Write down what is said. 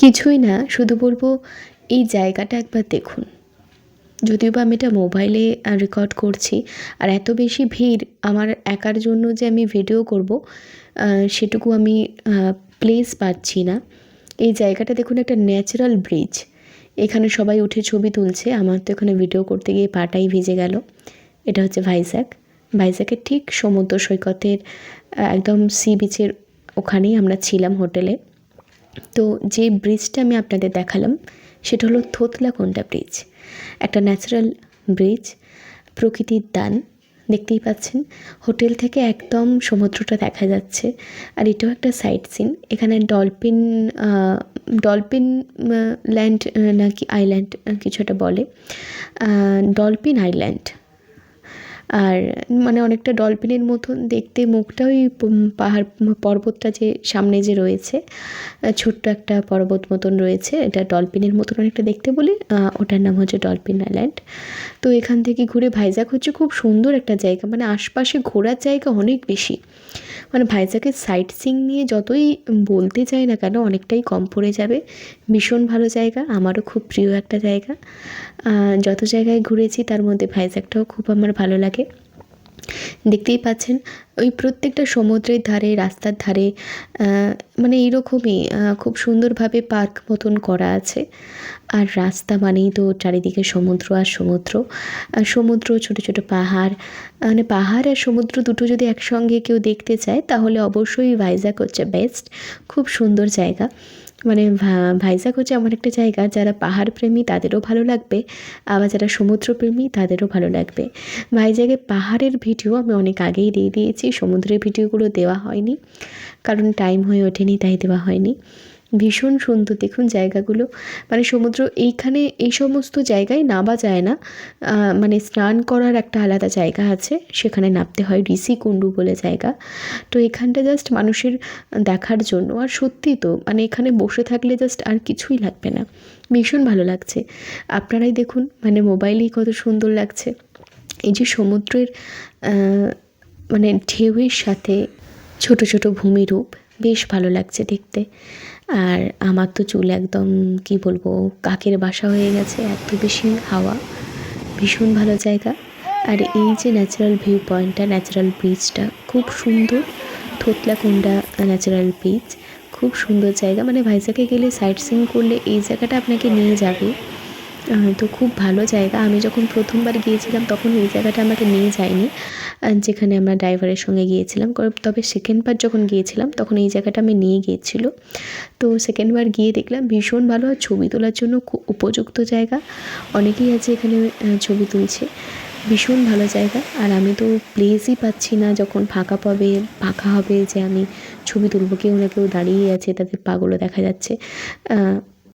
কিছুই না, শুধু বলব এই জায়গাটা একবার দেখুন। যদিও বা আমি এটা মোবাইলে রেকর্ড করছি, আর এত বেশি ভিড় আমার একার জন্য যে আমি ভিডিও করব সেটুকু আমি প্লেস পাচ্ছি না। এই জায়গাটা দেখুন একটা ন্যাচারাল ব্রিজ এখানে সবাই উঠে ছবি তুলছে, আমার তো এখানে ভিডিও করতে গিয়ে পাটাই ভিজে গেল। এটা হচ্ছে ভাইজ্যাক ভাইজ্যাকের ঠিক সমুদ্র সৈকতের একদম সি বিচের ওখানেই আমরা ছিলাম হোটেলে তো যে ব্রিজটা আমি আপনাদের দেখালাম, সেটা হলো থোতলাকোন্ডা ব্রিজ একটা ন্যাচারাল ব্রিজ প্রকৃতির দান, দেখতেই পাচ্ছেন। হোটেল থেকে একদম সমুদ্রটা দেখা যাচ্ছে। আর এটাও একটা সাইট সিন এখানে ডলফিন ডলফিন ল্যান্ড নাকি আইল্যান্ড কিছু একটা বলে। ডলফিন আইল্যান্ড আর মানে অনেকটা ডলফিনের মতন দেখতে, মুখটা ওই পাহাড়, পর্বতটা যে সামনে যে রয়েছে ছোট্ট একটা পর্বত মতন রয়েছে, এটা ডলফিনের মতন অনেকটা দেখতে বলি ওটার নাম হচ্ছে ডলফিন আইল্যান্ড। তো এখান থেকে ঘুরে ভাইজাগ হচ্ছে খুব সুন্দর একটা জায়গা মানে আশপাশে ঘোরার জায়গা অনেক বেশি। মানে ভাইজাগের সাইট সিং নিয়ে যতই বলতে চাই না কেন, অনেকটাই কম পড়ে যাবে। ভীষণ ভালো জায়গা, আমারও খুব প্রিয় একটা জায়গা। যত জায়গায় ঘুরেছি, তার মধ্যে ভাইজাগটাও খুব আমার ভালো লাগে। দেখতেই পাচ্ছেন ওই প্রত্যেকটা সমুদ্রের ধারে, রাস্তার ধারে মানে এইরকমই খুব সুন্দরভাবে পার্ক মতন করা আছে। আর রাস্তা মানেই তো চারিদিকে সমুদ্র আর সমুদ্র। আর সমুদ্র, ছোট ছোট পাহাড় মানে পাহাড় আর সমুদ্র দুটো যদি একসঙ্গে কেউ দেখতে চায়, তাহলে অবশ্যই ভাইজাগ হচ্ছে বেস্ট। খুব সুন্দর জায়গা। মানে ভা- ভাইজাগ হচ্ছে এমন একটা জায়গা, যারা পাহাড় প্রেমী তাদেরও ভালো লাগবে। আবার যারা সমুদ্র প্রেমী তাদেরও ভালো লাগবে। ভাইজাগে পাহাড়ের ভিডিও আমি অনেক আগেই দিয়ে দিয়েছি। সমুদ্রের ভিডিওগুলো দেওয়া হয়নি, কারণ টাইম হয়ে ওঠেনি, তাই দেওয়া হয়নি। ভীষণ সুন্দর, দেখুন জায়গাগুলো। মানে সমুদ্র এইখানে এই সমস্ত জায়গায় নামা যায় না। মানে স্নান করার একটা আলাদা জায়গা আছে, সেখানে নামতে হয়, ঋষি কুণ্ডু বলে জায়গা। তো এখানটা জাস্ট মানুষের দেখার জন্য। আর সত্যি তো মানে এখানে বসে থাকলে জাস্ট আর কিছুই লাগবে না। ভীষণ ভালো লাগছে। আপনারাই দেখুন মানে মোবাইলেই কত সুন্দর লাগছে। এই যে সমুদ্রের মানে ঢেউয়ের সাথে ছোট ছোট ভূমিরূপ বেশ ভালো লাগছে দেখতে। আর আমার তো চুল একদম, কি বলব, কাকের বাসা হয়ে গেছে, এত বেশি হাওয়া, ভীষণ ভালো জায়গা। আর এই যে ন্যাচারাল ভিউ পয়েন্টটা ন্যাচারাল ব্রিজটা খুব সুন্দর থোতলাকুন্ডা ন্যাচারাল ব্রিজ খুব সুন্দর জায়গা। মানে ভাইজাকে গেলে সাইট সিং করলে এই জায়গাটা আপনাকে নিয়ে যাবে। তো খুব ভালো জায়গা। আমি যখন প্রথমবার গিয়েছিলাম, তখন এই জায়গাটা আমাকে নিয়ে যায়নি। যেখানে আমরা ড্রাইভারের সঙ্গে গিয়েছিলাম। তবে সেকেন্ডবার যখন গিয়েছিলাম, তখন এই জায়গাটা আমি নিয়ে গিয়েছিল। তো সেকেন্ডবার গিয়ে দেখলাম, ভীষণ ভালো আর ছবি তোলার জন্য খুব উপযুক্ত জায়গা। অনেকেই আছে এখানে ছবি তুলছে। ভীষণ ভালো জায়গা। আর আমি তো প্লেসই পাচ্ছি না যখন ফাঁকা পাবে, ফাঁকা হবে যে আমি ছবি তুলবো। কেউ না কেউ দাঁড়িয়ে আছে, তাদের পাগুলো দেখা যাচ্ছে।